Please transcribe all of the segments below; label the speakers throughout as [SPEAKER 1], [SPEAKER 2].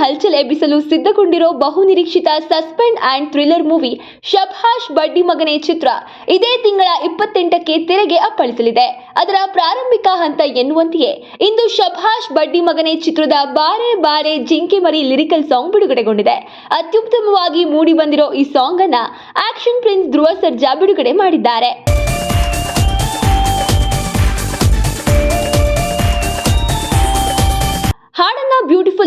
[SPEAKER 1] ಹಲ್ಚಲ್ ಎಬ್ಬಿಸಲು ಸಿದ್ಧಗೊಂಡಿರೋ ಬಹುನಿರೀಕ್ಷಿತ suspense and thriller movie Shabaash Baddi Magane ಚಿತ್ರ. ಇದೇ ತಿಂಗಳ ಇಪ್ಪತ್ತೆಂಟಕ್ಕೆ ತೆರೆಗೆ ಅಪ್ಪಳಿಸಲಿದೆ. ಅದರ ಪ್ರಾರಂಭಿಕ ಹಂತ ಎನ್ನುವಂತೆಯೇ. ಇಂದು ಶಬ್ಹಾಷ್ ಬಡ್ಡಿ ಮಗನೇ ಚಿತ್ರದ ಬಾರೆ ಬಾರೆ ಜಿಂಕೆ ಮರಿ ಲಿರಿಕಲ್ ಸಾಂಗ್ ಬಿಡುಗಡೆಗೊಂಡಿದೆ. ಅತ್ಯುತ್ತಮವಾಗಿ ಮೂಡಿ ಬಂದಿರೋ ಈ ಸಾಂಗ್ ಅನ್ನ ಆಕ್ಷನ್ ಪ್ರಿನ್ಸ್ ಧ್ರುವ ಸರ್ಜಾ ಬಿಡುಗಡೆ ಮಾಡಿದ್ದಾರೆ.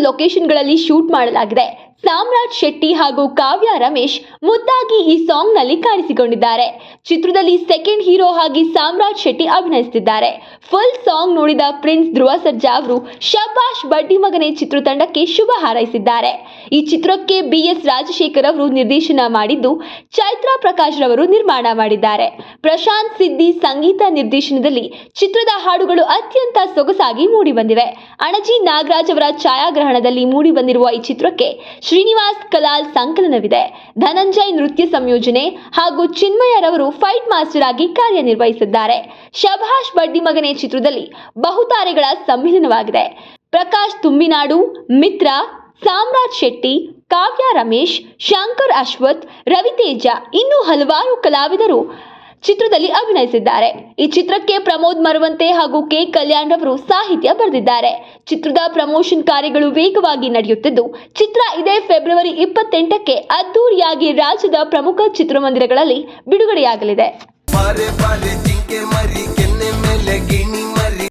[SPEAKER 1] ಲೊಕೇಶನ್ಗಳಲ್ಲಿ ಶೂಟ್ ಮಾಡಲಾಗಿದೆ. ಸಾಮ್ರಾಟ್ ಶೆಟ್ಟಿ ಹಾಗೂ ಕಾವ್ಯ ರಮೇಶ್ ಮುದ್ದಾಗಿ ಈ ಸಾಂಗ್ನಲ್ಲಿ ಕಾಣಿಸಿಕೊಂಡಿದ್ದಾರೆ. ಚಿತ್ರದಲ್ಲಿ ಸೆಕೆಂಡ್ ಹೀರೋ ಆಗಿ ಸಾಮ್ರಾಟ್ ಶೆಟ್ಟಿ ಅಭಿನಯಿಸುತ್ತಿದ್ದಾರೆ ಫುಲ್ ಸಾಂಗ್ ನೋಡಿದ ಪ್ರಿನ್ಸ್ ಧ್ರುವ ಸರ್ಜಾ ಅವರು ಶಬಾಷ್ ಬಡ್ಡಿ ಮಗನೇ ಚಿತ್ರತಂಡಕ್ಕೆ ಶುಭ ಹಾರೈಸಿದ್ದಾರೆ. ಈ ಚಿತ್ರಕ್ಕೆ ಬಿ ಎಸ್ ರಾಜಶೇಖರ್ ಅವರು ನಿರ್ದೇಶನ ಮಾಡಿದ್ದು ಚೈತ್ರಾ ಪ್ರಕಾಶ್ ರವರು ನಿರ್ಮಾಣ ಮಾಡಿದ್ದಾರೆ. ಪ್ರಶಾಂತ್ ಸಿದ್ದಿ ಸಂಗೀತ ನಿರ್ದೇಶನದಲ್ಲಿ ಚಿತ್ರದ ಹಾಡುಗಳು ಅತ್ಯಂತ ಸೊಗಸಾಗಿ ಮೂಡಿಬಂದಿವೆ. ಅಣಜಿ ನಾಗರಾಜ್ ಅವರ ಛಾಯಾಗ್ರಹಣದಲ್ಲಿ ಮೂಡಿಬಂದಿರುವ ಈ ಚಿತ್ರಕ್ಕೆ ಶ್ರೀನಿವಾಸ್ ಕಲಾಲ್ ಸಂಕಲನವಿದೆ. ಧನಂಜಯ್ ನೃತ್ಯ ಸಂಯೋಜನೆ ಹಾಗೂ ಚಿನ್ಮಯರವರು ಫೈಟ್ ಮಾಸ್ಟರ್ ಆಗಿ ಕಾರ್ಯನಿರ್ವಹಿಸಿದ್ದಾರೆ. ಶಭಾಷ್ ಬಡ್ಡಿ ಮಗನೆ ಚಿತ್ರದಲ್ಲಿ ಬಹುತಾರೆಗಳ ಸಮ್ಮಿಲನವಾಗಿದೆ. ಪ್ರಕಾಶ್ ತುಂಬಿನಾಡು, ಮಿತ್ರ ಸಾಮ್ರಾಜ್ ಶೆಟ್ಟಿ, ಕಾವ್ಯ ರಮೇಶ್, ಶಂಕರ್ ಅಶ್ವಥ್, ರವಿತೇಜ ಇನ್ನೂ ಹಲವಾರು ಕಲಾವಿದರು ಚಿತ್ರದಲ್ಲಿ ಅಭಿನಯಿಸಿದ್ದಾರೆ. ಈ ಚಿತ್ರಕ್ಕೆ ಪ್ರಮೋದ್ ಮರವಂತೆ ಹಾಗೂ ಕೆ. ಕಲ್ಯಾಣ್ ರವರು ಸಾಹಿತ್ಯ ಬರೆದಿದ್ದಾರೆ. ಚಿತ್ರದ ಪ್ರಮೋಷನ್ ಕಾರ್ಯಗಳು ವೇಗವಾಗಿ ನಡೆಯುತ್ತಿದ್ದು, ಚಿತ್ರ ಇದೇ ಫೆಬ್ರವರಿ ಇಪ್ಪತ್ತೆಂಟಕ್ಕೆ ಅದ್ದೂರಿಯಾಗಿ ರಾಜ್ಯದ ಪ್ರಮುಖ ಚಿತ್ರಮಂದಿರಗಳಲ್ಲಿ ಬಿಡುಗಡೆಯಾಗಲಿದೆ.